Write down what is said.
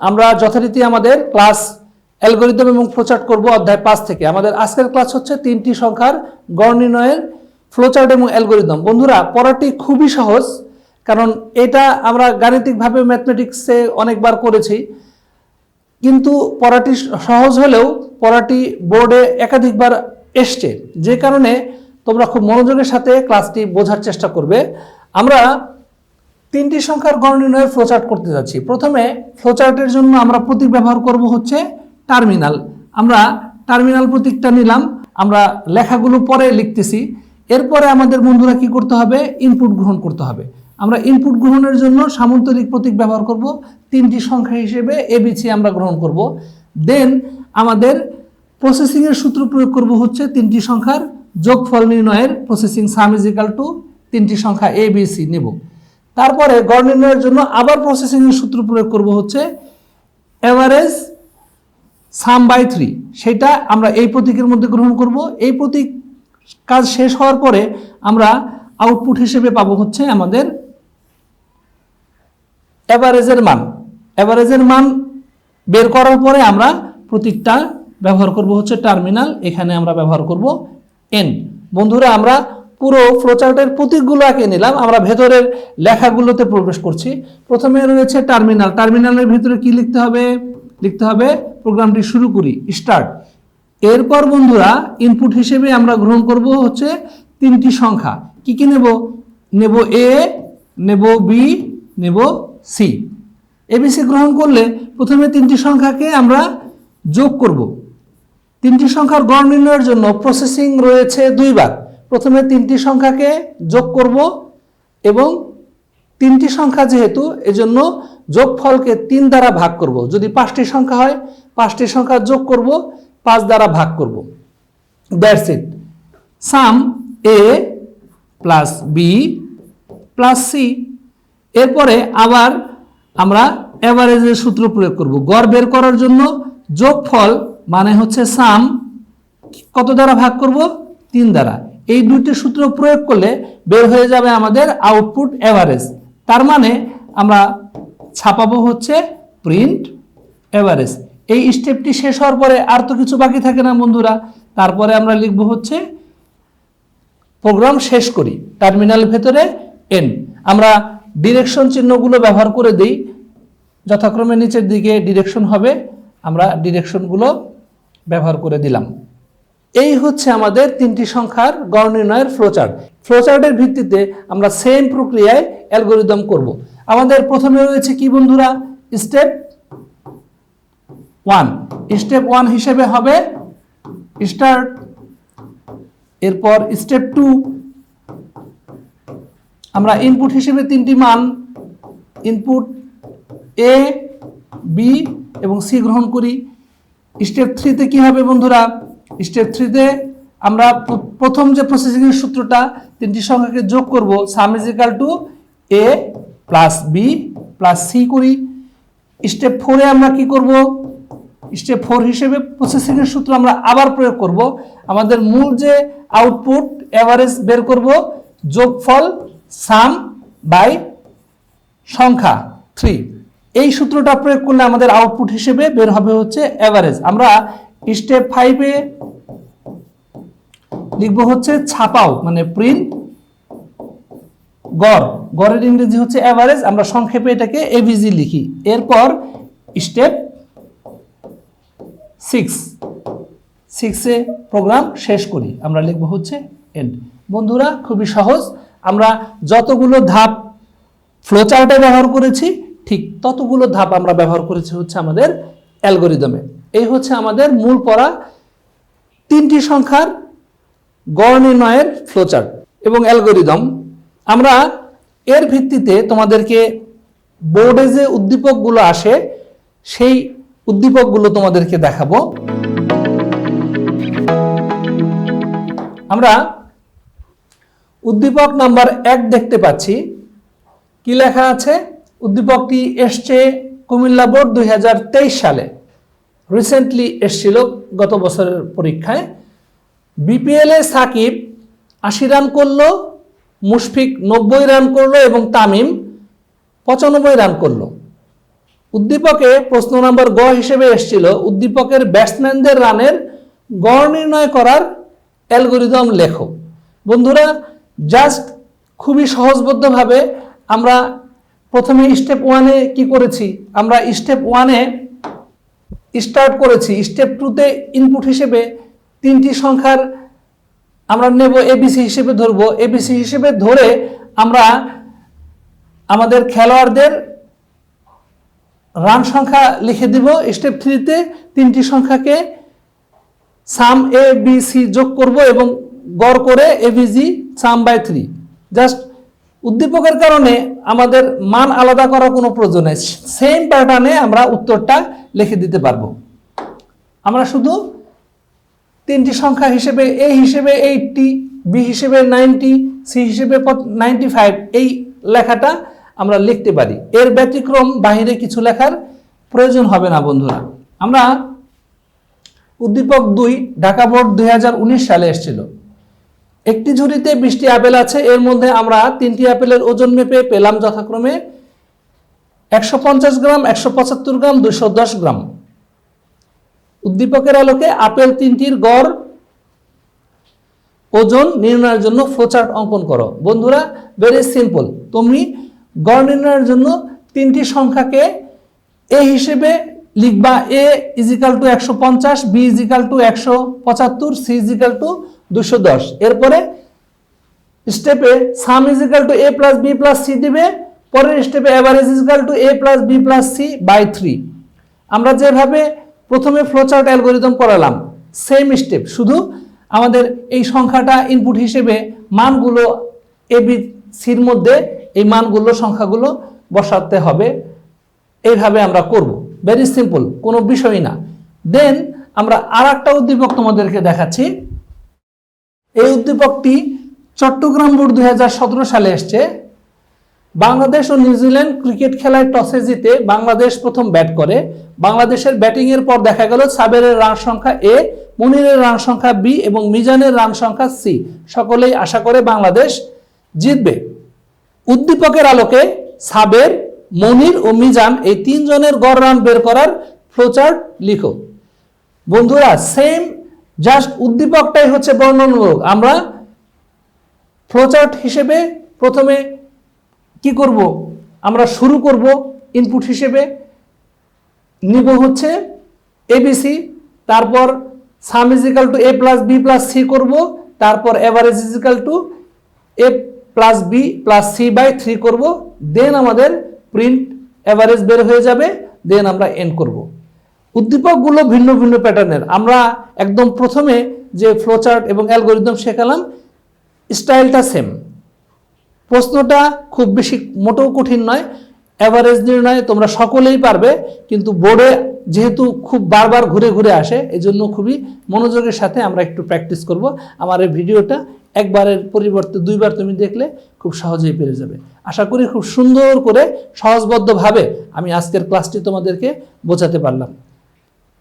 আমরা যথারীতি আমাদের ক্লাস অ্যালগোরিদম এবং ফ্লোচার্ট করব অধ্যায় পাঁচ থেকে। আমাদের আজকের ক্লাস হচ্ছে তিনটি সংখ্যার গড় নির্ণয়ের ফ্লোচার্ট এবং অ্যালগোরিদম। বন্ধুরা, পড়াটি খুবই সহজ, কারণ এটা আমরা গাণিতিকভাবে ম্যাথমেটিক্সে অনেকবার করেছি। কিন্তু পড়াটি সহজ হলেও পড়াটি বোর্ডে একাধিকবার এসছে। যে কারণে তোমরা খুব মনোযোগের সাথে ক্লাসটি বোঝার চেষ্টা করবে। আমরা তিনটি সংখ্যার গড় নির্ণয়ের ফ্লোচার্ট করতে যাচ্ছি। প্রথমে ফ্লোচার্টের জন্য আমরা প্রতীক ব্যবহার করব হচ্ছে টার্মিনাল আমরা টার্মিনাল প্রতীকটা নিলাম, আমরা লেখাগুলো পরে লিখতেছি। এরপরে আমাদের বন্ধুরা কি করতে হবে? ইনপুট গ্রহণ করতে হবে। আমরা ইনপুট গ্রহণের জন্য সামন্তরিক প্রতীক ব্যবহার করব, তিনটি সংখ্যা হিসেবে এবিসি আমরা গ্রহণ করব। দেন আমাদের প্রসেসিংয়ের সূত্র প্রয়োগ করব হচ্ছে তিনটি সংখ্যার যোগফল নির্ণয়ের প্রসেসিং সাম ইজিক্যাল টু তিনটি সংখ্যা এ বি সি নেব। তারপরে গড় নির্ণয়ের জন্য আবার প্রসেসিংয়ের সূত্র প্রয়োগ করব হচ্ছে এভারেজ সাম বাই থ্রি সেটা আমরা এই প্রতীকের মধ্যে গ্রহণ করব। এই প্রতীক কাজ শেষ হওয়ার পরে আমরা আউটপুট হিসেবে পাবো হচ্ছে আমাদের অ্যাভারেজের মান। অ্যাভারেজের মান বের করার পরে আমরা প্রতীকটা ব্যবহার করব হচ্ছে টার্মিনাল এখানে আমরা ব্যবহার করব এন বন্ধুরা, আমরা পুরো ফ্লোচার্টের প্রতীকগুলো আঁকে নিলাম। আমরা ভেতরের লেখাগুলোতে প্রবেশ করছি। প্রথমে রয়েছে টার্মিনাল টার্মিনালের ভিতরে কি লিখতে হবে? লিখতে হবে, প্রোগ্রামটি শুরু করি স্টার্ট এরপর বন্ধুরা ইনপুট হিসেবে আমরা গ্রহণ করব হচ্ছে তিনটি সংখ্যা। কি কি নেব? নেব এ নেব বি নেব সি এবিসি গ্রহণ করলে প্রথমে তিনটি সংখ্যাকে আমরা যোগ করব। তিনটি সংখ্যার গড় নির্ণয়ের জন্য প্রসেসিং রয়েছে দুইবার প্রথমে তিনটি সংখ্যাকে যোগ করব এবং তিনটি সংখ্যা যেহেতু, এজন্য যোগফলকে তিন দ্বারা ভাগ করব। যদি পাঁচটি সংখ্যা হয়, পাঁচটি সংখ্যা যোগ করব, পাঁচ দ্বারা ভাগ করব। That's it. Sum A plus B plus C. এরপরে আবার আমরা অ্যাভারেজের সূত্র প্রয়োগ করব। গড় বের করার জন্য যোগফল মানে হচ্ছে সাম কত দ্বারা ভাগ করব? তিন দ্বারা। এই দুইটি সূত্র প্রয়োগ করলে বের হয়ে যাবে আমাদের আউটপুট অ্যাভারেজ তার মানে আমরা ছাপাবো হচ্ছে প্রিন্ট অ্যাভারেজ এই স্টেপটি শেষ হওয়ার পরে আর তো কিছু বাকি থাকে না বন্ধুরা। তারপরে আমরা লিখব হচ্ছে প্রোগ্রাম শেষ করি টার্মিনাল ভেতরে এন আমরা ডিরেকশন চিহ্নগুলো ব্যবহার করে দিই, যথাক্রমে নিচের দিকে ডিরেকশন হবে, আমরা ডিরেকশনগুলো ব্যবহার করে দিলাম। এই হচ্ছে আমাদের তিনটি সংখ্যার গড় নির্ণয়ের ফ্লোচার্ট ফ্লোচার্টের ভিত্তিতে আমরা সেম প্রক্রিয়ায় অ্যালগোরিদম করব। আমাদের প্রথমে রয়েছে কি বন্ধুরা? স্টেপ ওয়ান স্টেপ ওয়ান হিসেবে হবে স্টার্ট এরপর স্টেপ টু আমরা ইনপুট হিসেবে তিনটি মান ইনপুট এ বি এবং সি গ্রহণ করি। স্টেপ থ্রিতে কী হবে বন্ধুরা? স্টেপ থ্রিতে আমরা প্রথম যে প্রসেসিংয়ের সূত্রটা তিনটি সংখ্যাকে যোগ করব sum is equal to A plus B plus C করি। স্টেপ ফোরে আমরা কি করব? স্টেপ ফোর হিসেবে প্রসেসিংয়ের সূত্র আমরা আবার প্রয়োগ করব। আমাদের মূল যে আউটপুট অ্যাভারেজ বের করব, যোগফল সাম বাই সংখ্যা থ্রি এই সূত্রটা প্রয়োগ করলে আমাদের আউটপুট হিসেবে বের হবে হচ্ছে অ্যাভারেজ আমরা স্টেপ ফাইভে লিখব হচ্ছে ছাপাও মানে প্রিন্ট গড়। গড়ের ইংরেজি হচ্ছে অ্যাভারেজ আমরা সংক্ষেপে এটাকে এভিজি লিখি। এরপর স্টেপ সিক্স সিক্সে প্রোগ্রাম শেষ করি। আমরা লিখব হচ্ছে এন্ড বন্ধুরা, খুবই সহজ। আমরা যতগুলো ধাপ ফ্লোচার্টে ব্যবহার করেছি, ঠিক ততগুলো ধাপ আমরা ব্যবহার করেছি হচ্ছে আমাদের অ্যালগোরিদমে। এই হচ্ছে আমাদের মূল পড়া তিনটি সংখ্যার গড় নির্ণয়ের ফ্লোচার্ট এবং অ্যালগোরিদম আমরা এর ভিত্তিতে তোমাদেরকে বোর্ডে যে উদ্দীপকগুলো আসে, সেই উদ্দীপকগুলো তোমাদেরকে দেখাবো। আমরা উদ্দীপক নাম্বার এক দেখতে পাচ্ছি। কি লেখা আছে? উদ্দীপকটি এসছে কুমিল্লা বোর্ড দুই হাজার তেইশ সালে। রিসেন্টলি এসছিল গত বছরের পরীক্ষায়। বিপিএলে সাকিব আশি রান করল, মুশফিক নব্বই রান করল এবং তামিম পঁচানব্বই রান করল। উদ্দীপকে প্রশ্ন নম্বর গ হিসেবে এসেছিল, উদ্দীপকের ব্যাটসম্যানদের রানের গড় নির্ণয় করার অ্যালগোরিদম লেখো। বন্ধুরা জাস্ট খুবই সহজবদ্ধভাবে আমরা প্রথমে স্টেপ ওয়ানে কি করেছি? আমরা স্টেপ ওয়ানে স্টার্ট করেছি স্টেপ টুতে ইনপুট হিসেবে তিনটি সংখ্যার আমরা নেব এবিসি হিসেবে ধরবো। এবিসি হিসেবে ধরে আমরা আমাদের খেলোয়াড়দের রান সংখ্যা লিখে দিব। স্টেপ থ্রিতে তিনটি সংখ্যাকে সাম এ বি সি যোগ করব এবং গড় করে AVG sum by three just উদ্দীপকের কারণে আমাদের মান আলাদা করার কোনো প্রয়োজন নেই। সেম প্যাটার্নে আমরা উত্তরটা লিখে দিতে পারব। আমরা শুধু তিনটি সংখ্যা হিসেবে এ হিসেবে এইটটি বি হিসেবে নাইনটি সি হিসেবে নাইনটি ফাইভ এই লেখাটা আমরা লিখতে পারি। এর ব্যতিক্রম বাহিরে কিছু লেখার প্রয়োজন হবে না, বন্ধুরা। আমরা উদ্দীপক দুই, ঢাকা বোর্ড দুই হাজার উনিশ সালে এসেছিল। একটি ঝুড়িতে বিশটি আপেল আছে, এর মধ্যে আমরা তিনটি আপেলের ওজন মেপে পেলাম যথাক্রমে একশো পঞ্চাশ গ্রাম, একশো পঁচাত্তর গ্রাম দুশো দশ গ্রাম। উদ্দীপকের আলোকে আপেল তিনটির গড়, ওজন নির্ণয়ের জন্য ফ্লোচার্ট অঙ্কন করো। বন্ধুরা ভেরি সিম্পল তুমি গড় নির্ণয়ের জন্য তিনটি সংখ্যাকে এ হিসেবে লিখবা, এ ইজিক্যাল টু একশো পঞ্চাশ, বি ইজিক্যাল টু একশো পঁচাত্তর, সি ইজিক্যাল টু দুশো দশ। এরপরে স্টেপে sum is equal to A plus B plus C দিবে, পরের স্টেপে average is equal to A plus B plus C by three আমরা যেভাবে প্রথমে ফ্লোচার্ট অ্যালগোরিদম করালাম সেম স্টেপ শুধু আমাদের এই সংখ্যাটা ইনপুট হিসেবে মানগুলো এ বি সির মধ্যে এই মানগুলো, সংখ্যাগুলো বসাতে হবে। এইভাবে আমরা করব। ভেরি সিম্পল কোনো বিষয় না। দেন আমরা আর একটা উদ্দীপক তোমাদেরকে দেখাচ্ছি। এই উদ্দীপকটি চট্টগ্রাম বোর্ড দুই হাজার সতেরো সালে এসছে। বাংলাদেশ ও নিউজিল্যান্ড ক্রিকেট খেলায় টসে জিতে বাংলাদেশ প্রথম ব্যাট করে। বাংলাদেশের ব্যাটিংয়ের পর দেখা গেল সাবেরের রান সংখ্যা এ, মনিরের রান সংখ্যা বি এবং মিজানের রান সংখ্যা সি। সকলেই আশা করে বাংলাদেশ জিতবে। উদ্দীপকের আলোকে সাবের, মনির ও মিজান এই তিনজনের গড় রান বের করার ফ্লোচার্ট লিখো। বন্ধুরা সেম জাস্ট উদ্দীপকটাই হচ্ছে বর্ণনামূলক। আমরা ফ্লোচার্ট হিসেবে প্রথমে কি করব? আমরা শুরু করব ইনপুট হিসেবে। নিব হচ্ছে এবিসি তারপর sum is equal to A plus B plus C করব, তারপর average is equal to A plus B plus C by three করব। দেন আমাদের প্রিন্ট অ্যাভারেজ বের হয়ে যাবে দেন আমরা এন্ড করব। উদ্দীপকগুলো ভিন্ন ভিন্ন প্যাটার্নের। আমরা একদম প্রথমে যে ফ্লোচার্ট এবং অ্যালগোরিদম শেখালাম স্টাইলটা সেম প্রশ্নটা খুব বেশি মোটেও কঠিন নয় অ্যাভারেজ নির্ণয় তোমরা সকলেই পারবে, কিন্তু বোর্ডে যেহেতু খুব বারবার ঘুরে ঘুরে আসে এই জন্য খুবই মনোযোগের সাথে আমরা একটু প্র্যাকটিস করব। আমার এই ভিডিওটা একবারের পরিবর্তে দুইবার তুমি দেখলে খুব সহজেই পেরে যাবে। আশা করি খুব সুন্দর করে সহজবদ্ধভাবে আমি আজকের ক্লাসটি তোমাদেরকে বোঝাতে পারলাম।